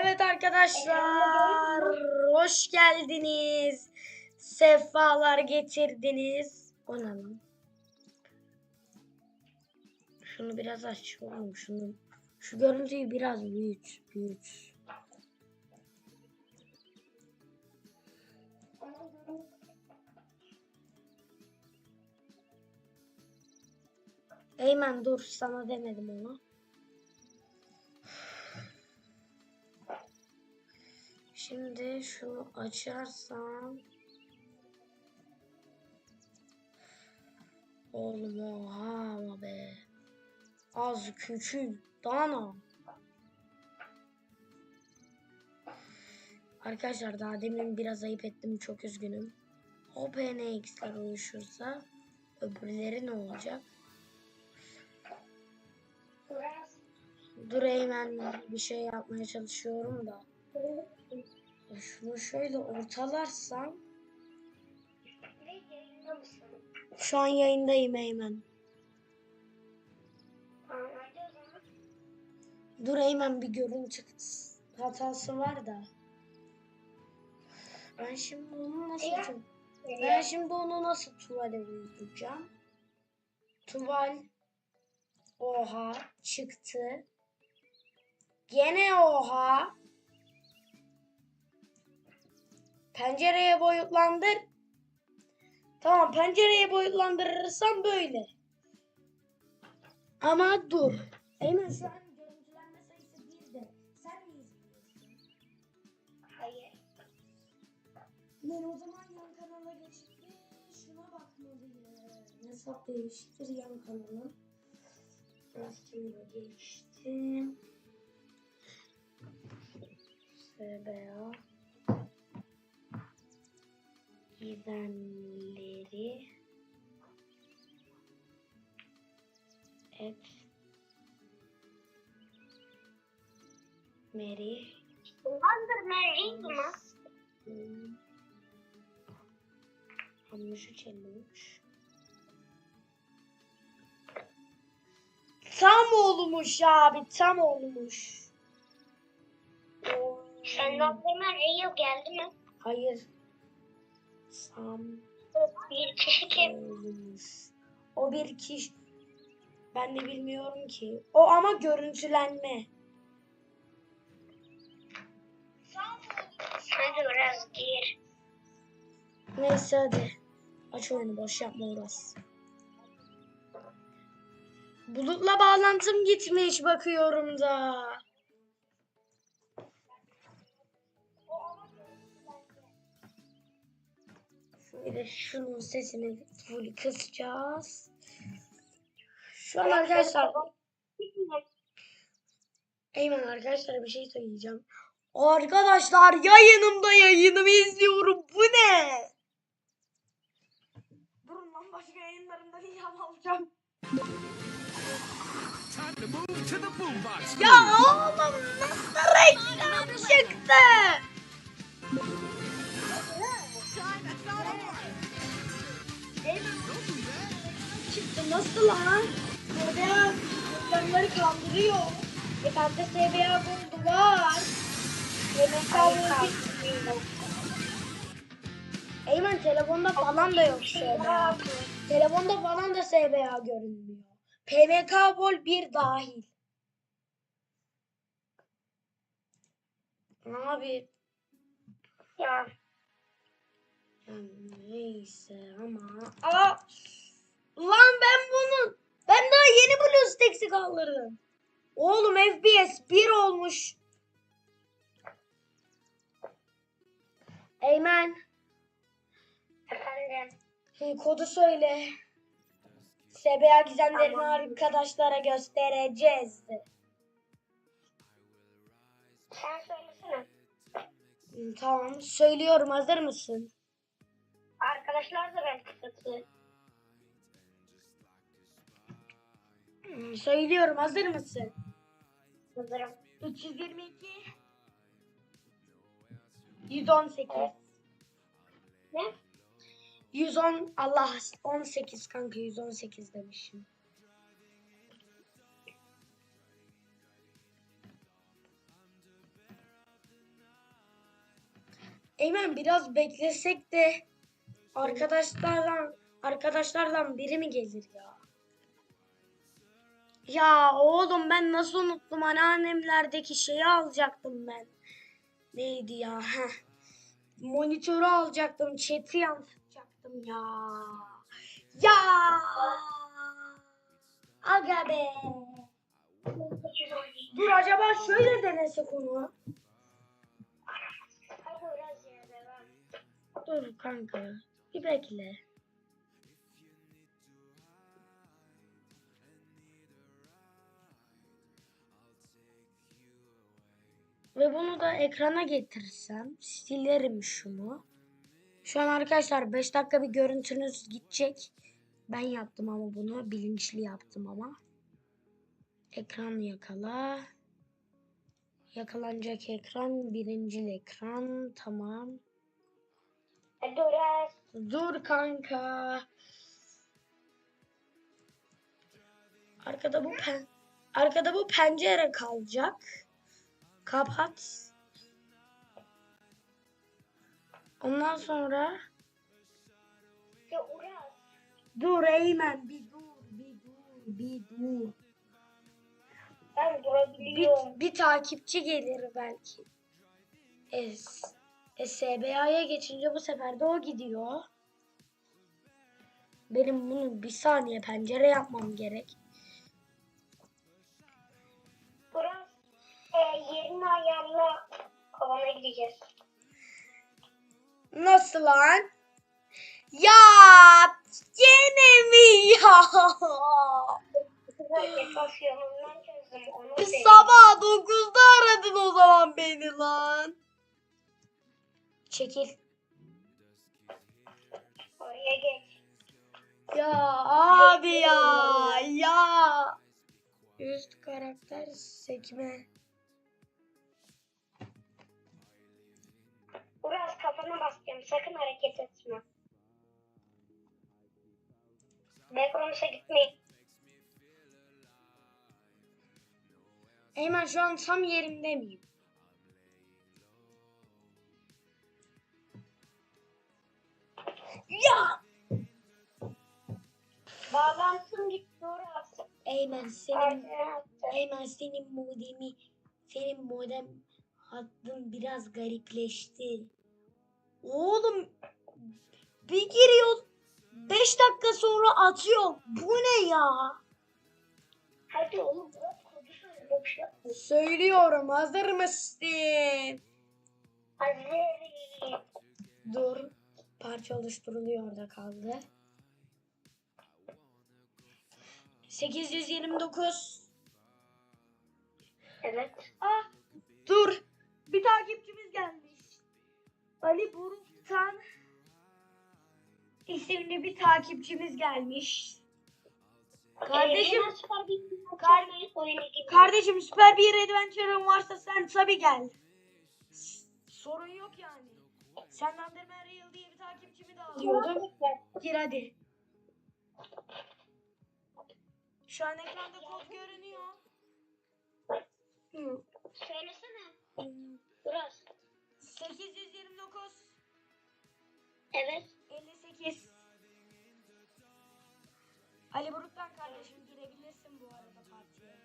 Evet arkadaşlar, hoş geldiniz. Sefalar getirdiniz. O ne lan? Şunu biraz aç oğlum şunu. Şu görüntüyü biraz büyüt, büyüt. Eymen dur sana demedim onu. Şimdi şunu açarsam Oğlum oha ama be. Az küçül. Dana. Arkadaşlar daha demin biraz ayıp ettim. Çok üzgünüm. O PNX'ler uyuşursa öbürleri ne olacak? Dur Eymen bir şey yapmaya çalışıyorum da. Şunu şöyle ortalarsam şu an yayındayım Eymen. Dur Eymen bir görüntü hatası var da. Ben şimdi onu nasıl tu- ben şimdi onu nasıl tuvale uyduracağım? Tuval oha çıktı. Gene oha. Pencereye boyutlandır. Tamam pencereye boyutlandırırsam böyle. Ama dur. Eymen şu görüntülenme sayısı bir de. Sen mi izliyorsun? Hayır. Ben o zaman yan kanala geçip şuna bakmalıyım. Hesap değiştir yan kanalım. Üstüne geçtim. SBA gidenleri et Mary Wonder Mary? Hmm. 63 53 Tam olmuş abi tam olmuş. Sen Wonder Mary geldi mi? Hayır. Tam Bir kişi kim? O bir kişi. Ben de bilmiyorum ki. O ama görüntülenme. Hadi biraz gir. Neyse hadi. Aç oyunu boş yapma Uras. Bulutla bağlantım gitmiş bakıyorum da. Şöyle şunun sesini full kısacağız. Şu an arkadaşlar Eymen arkadaşlar bir şey söyleyeceğim. Arkadaşlar yayınımda yayınımı izliyorum. Bu ne? Durun lan başka yayınlarımda ilham alacağım. Ya oğlum nasıl reklam çıktı? Nasıl lan? SBA reklamları kaldırıyor. E bende SBA Gold var. MK Gold Eymen telefonda falan da yok SBA. Telefonda falan da SBA görünmüyor. PMK Vol 1 dahil. Abi Ya ya neyse ama Aa, lan ben bunu ben daha yeni BlueStacks'i kaldırdım. Oğlum FPS 1 olmuş. Eymen efendim. kodu söyle. SBA gizemlerini arkadaşlara göstereceğiz. Sen söylesene. Tamam söylüyorum hazır mısın? Arkadaşlar da belki katılır. Hı, Söylüyorum hazır mısın? Hazırım. 322 118 Ne? 110 Allah 18 kanka 118 demişim. Eymen biraz beklesek de arkadaşlardan arkadaşlardan biri mi gelir ya? Ya oğlum ben nasıl unuttum anneannemlerdeki şeyi alacaktım ben. Neydi ya? Heh. Monitörü alacaktım, chat'i yansıtacaktım ya. Ya! Aga be. Dur acaba şöyle denesek onu. Dur kanka. Bir bekle. Ve bunu da ekrana getirsem silerim şunu. Şu an arkadaşlar 5 dakika bir görüntünüz gidecek. Ben yaptım ama bunu bilinçli yaptım ama. Ekran yakala. Yakalanacak ekran birincil ekran tamam. Uraz. Dur kanka. Arkada bu pen arkada bu pencere kalacak. Kapat. Ondan sonra Ya Uraz. dur Eymen bir dur bir dur bir dur. Ben Bir, durabiliyorum. bir takipçi gelir belki. Es, SBA'ya geçince bu sefer de o gidiyor. Benim bunu bir saniye pencere yapmam gerek. E, yerini ayarla. Kovana gideceğiz. Nasıl lan? Ya gene mi ya? Sabah 9'da aradın o zaman beni lan. Çekil. Oraya geç. Ya abi ya ya. Üst karakter sekme. Uraz kafana basacağım. Sakın hareket etme. Backrooms'a gitmeyin. Eymen şu an tam yerimde miyim? Ya! Bağlantım gitti Uraz. Eymen senin. Eymen senin modemi senin modem hattın biraz garipleşti. Oğlum bir giriyor 5 dakika sonra atıyor. Bu ne ya? Hadi oğlum yapma. Söylüyorum hazır mısın? Hazır. Dur. Parça oluşturuluyor orada kaldı. 829. Evet. Ah dur. Bir takipçimiz gelmiş. Ali Buruk'tan isimli bir takipçimiz gelmiş. Kardeşim, Kar- kardeşim süper bir adventure'ın varsa sen tabi gel. Sorun yok yani. Senden Underman Real diye bir takipçimi de alıyordum. Gir hadi. Şu an ekranda kod görünüyor. Hı. Söylesene. Uraz. 829 Evet. 58 Ali Buruk'tan kardeşim girebilirsin bu arada partiye.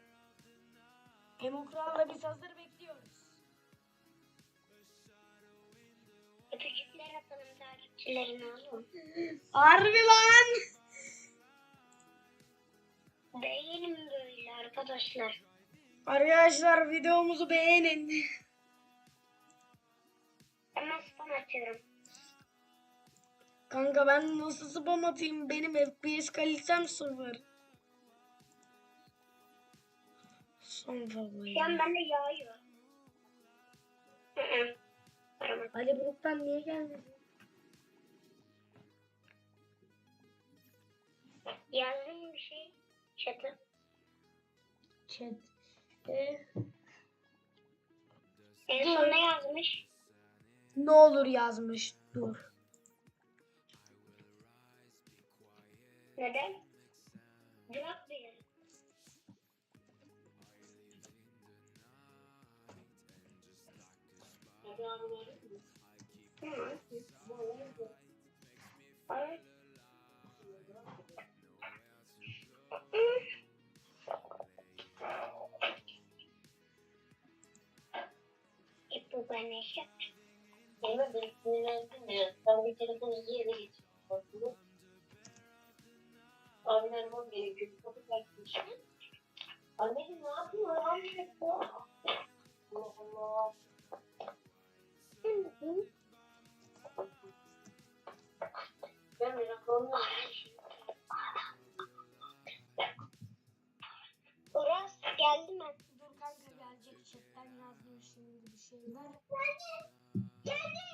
Demokral'la biz hazır bekliyoruz. Öpücükler atalım takipçilerine oğlum. Harbi lan. Beğenin böyle arkadaşlar. Arkadaşlar videomuzu beğenin. Hemen spam atıyorum. Kanka ben nasıl spam atayım? Benim FPS kalitem sıfır. Son vallahi. Şu an bende yağıyor. Ali Buruk'tan niye gelmedi? Yazdığım bir şey. Chat'e. Chat. Ee, En son ne yazmış? ne olur yazmış. Dur. Neden? Verir mi? Ay. Ben. Ama ben sinirlendim ya. Ben bir telefonu iyi yere getirdim. Abin aramam gerekiyor. Kapı takmış. Anneciğim ne yapıyorsun? Anne Allah Allah. Ben meraklandım. Uras geldi mi? Yazdım şimdi bir şeyler.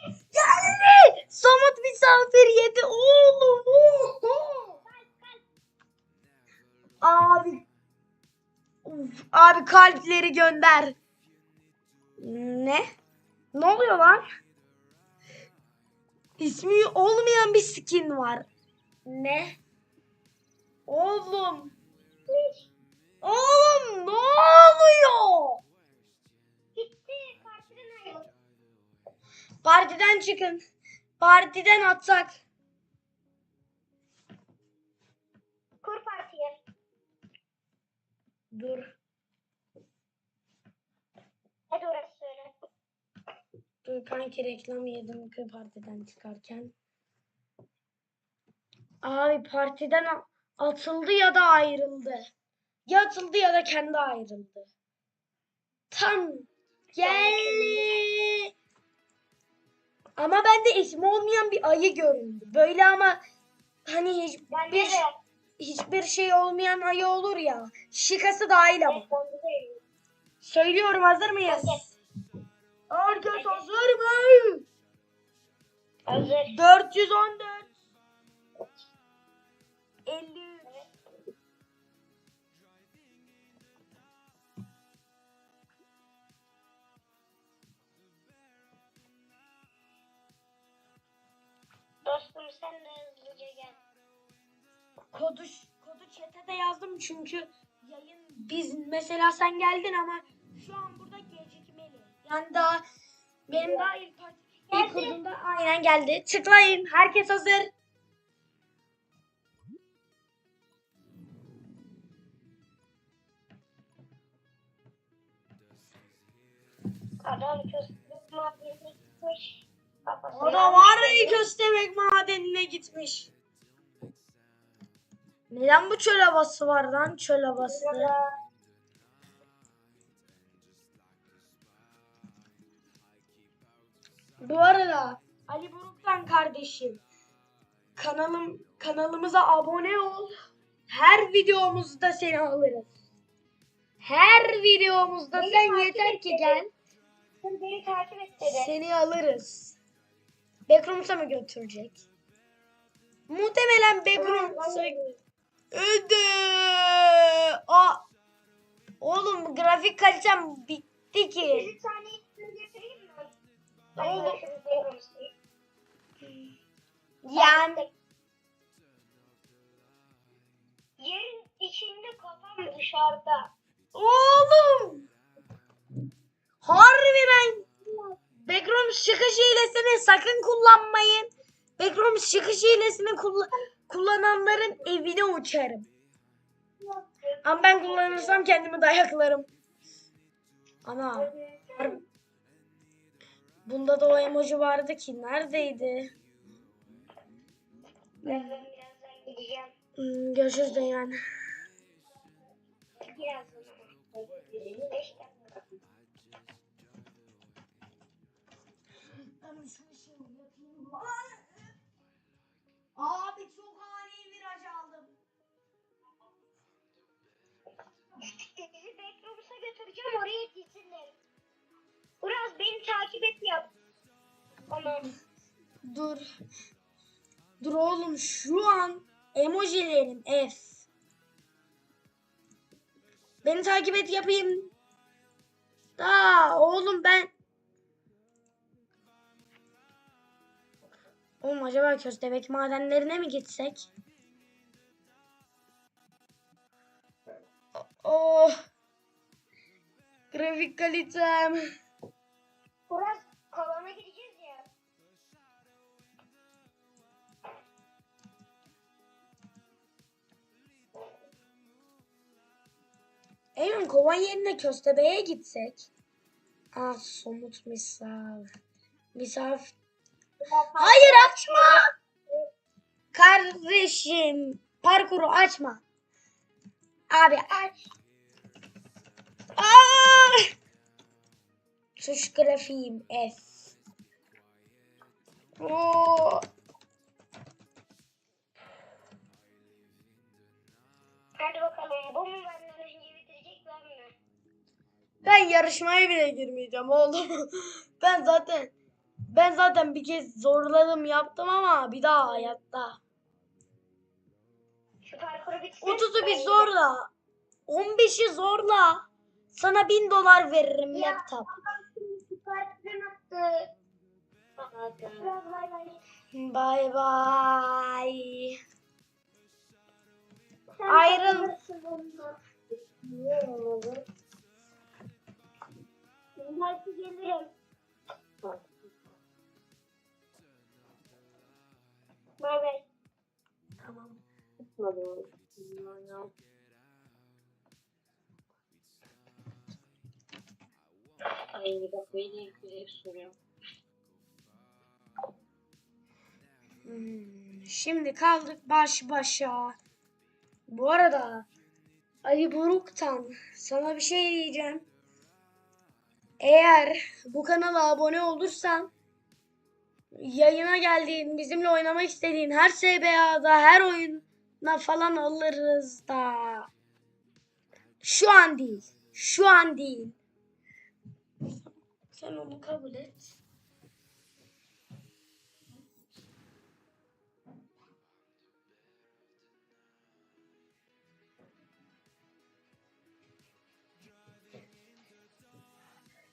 Geldi. Somut misafir yedi oğlum. Abi. Uf, abi kalpleri gönder. Ne? Ne oluyor lan? İsmi olmayan bir skin var. Ne? Oğlum. Oğlum ne oluyor? Partiden çıkın. Partiden atsak. Kur partiye. Dur. Hadi Uras söyle. Dur kanki reklam yedim ki partiden çıkarken. Abi partiden atıldı ya da ayrıldı. Ya atıldı ya da kendi ayrıldı. Tam geldi. Ama bende ismi olmayan bir ayı göründü. Böyle ama hani hiçbir, hiçbir şey olmayan ayı olur ya. Şikası dahil ama. Söylüyorum hazır mıyız? Herkes hazır mı? Hazır. 414 53 Dostum sen de hızlıca gel. kodu kodu chat'e de yazdım çünkü yayın biz mesela sen geldin ama şu an burada gecikmeli. Yani daha benim daha ilk ilk kurduğumda aynen geldi. Tıklayın. Herkes hazır. Adam maddesine gitmiş. O da var ya köstebek madenine gitmiş. Neden bu çöl havası var lan çöl havası? Bu arada Ali Buruk'tan kardeşim kanalım kanalımıza abone ol. Her videomuzda seni alırız. Her videomuzda Beni sen takip yeter et ki gel. Beni takip et dedi. Seni alırız. Backrooms'a mı götürecek? Muhtemelen Backrooms'a Öde. Aa. Oğlum grafik kalitem bitti ki. Bir tane getireyim mi? Yani Yerin içinde kafam dışarıda. oğlum. Harbiden Backrooms çıkış hilesini sakın kullanmayın. Backrooms çıkış hilesini kulla- kullananların evine uçarım. Ama ben kullanırsam kendimi dayaklarım. Har- bunda da o emoji vardı ki neredeydi? Ben. Hmm, görüşürüz yani. Abi çok ani viraj aldım. Bizi Backrooms'a götüreceğim oraya gitsinler. Uraz beni takip et yap. Tamam. Dur. Dur oğlum şu an emojilerim F. Beni takip et yapayım. Da oğlum ben Oğlum acaba Köstebek madenlerine mi gitsek? Oh! Grafik kalitem. Burak kalana gideceğiz ya. Emin kovan yerine köstebeğe gitsek. Ah somut misal. Misafir Hayır açma. Kardeşim parkuru açma. Abi aç. Aa! Tuş grafiğim F. Oo. Hadi bakalım bu mu benden önce bitirecek ben mi? Ben yarışmaya bile girmeyeceğim oğlum. ben zaten ben zaten bir kez zorladım yaptım ama bir daha hayatta. Şu parkuru bitsin. 30'u bir zorla. 15'i zorla. Sana 1000 dolar veririm Ya. laptop. Bay bay. Sen Ayrıl. Ben gelirim. Bay bay. Tamam. Ay bak beni güzel soruyor. Hmm, Şimdi kaldık baş başa. Bu arada Ali Buruk'tan sana bir şey diyeceğim. Eğer bu kanala abone olursan yayına geldiğin, bizimle oynamak istediğin her SBA'da, her oyuna falan alırız da. Şu an değil. Şu an değil. Sen onu kabul et.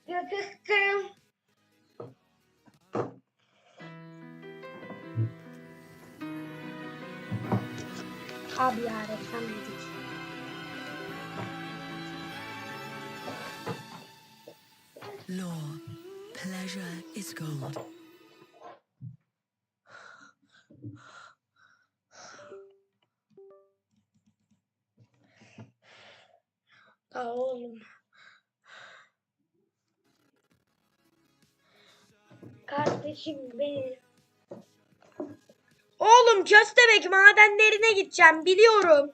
Yakıştım. Abi ya reklam dedik. Law, pleasure is gold. Aa oğlum. Kardeşim benim. Köstebek madenlerine gideceğim biliyorum.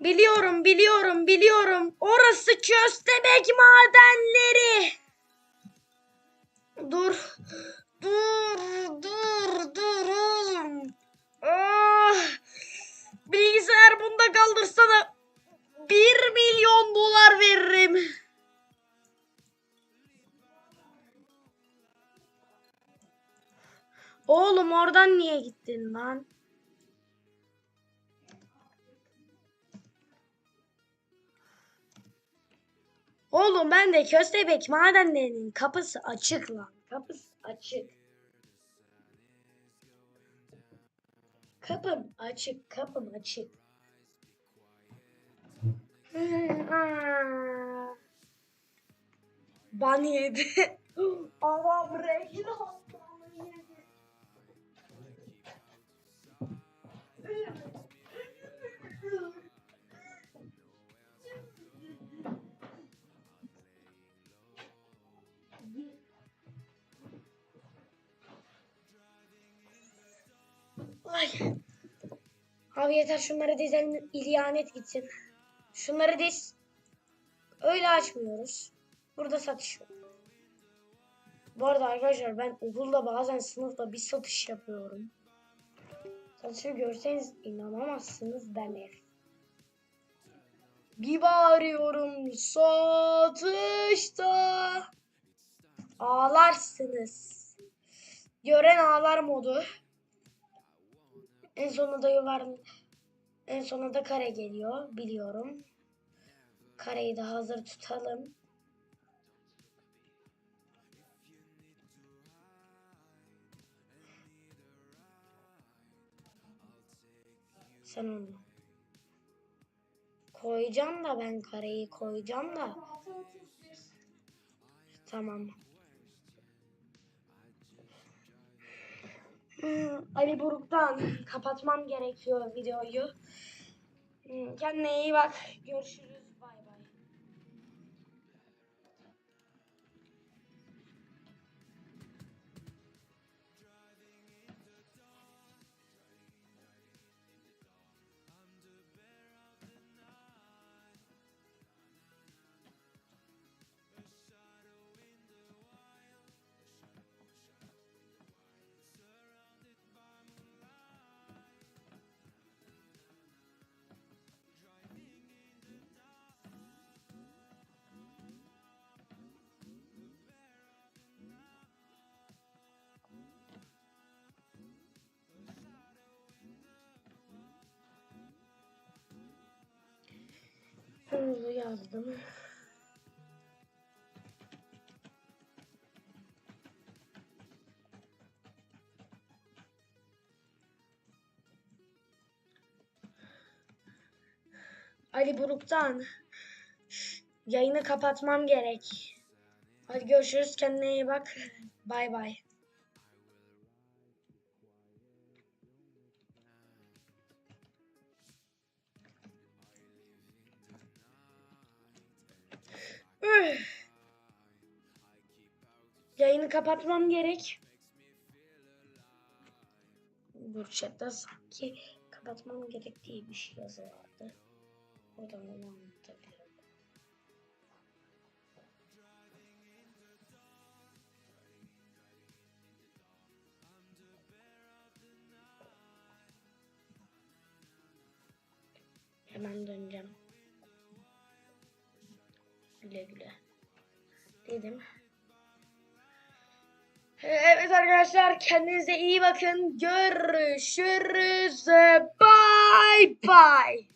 Biliyorum biliyorum biliyorum. Orası köstebek madenleri. Dur lan? Oğlum ben de köstebek madenlerinin kapısı açık lan. Kapısı açık. Kapım açık, kapım açık. Ban yedi. Adam reklam banı Ay. Abi yeter şunları dizelim ilyanet gitsin. Şunları diz. Öyle açmıyoruz. Burada satış. Bu arada arkadaşlar ben okulda bazen sınıfta bir satış yapıyorum. Satışı görseniz inanamazsınız demek. Bir bağırıyorum satışta. Ağlarsınız. Gören ağlar modu. En sonunda yuvar en sonunda kare geliyor biliyorum. Kareyi de hazır tutalım. Sen onu. Koyacağım da ben kareyi koyacağım da. Tamam. Ali Buruk'tan kapatmam gerekiyor videoyu. Hmm, Kendine iyi bak. Görüşürüz. Bunu yazdım. Ali Buruk'tan yayını kapatmam gerek. Hadi görüşürüz kendine iyi bak. Bay bay. Yayını kapatmam gerek. Chatte sanki kapatmam gerek diye bir şey yazı vardı. Oradan onu anlatabilirim. Hemen döneceğim. Güle güle. Dedim. Evet arkadaşlar kendinize iyi bakın. Görüşürüz. Bye bye.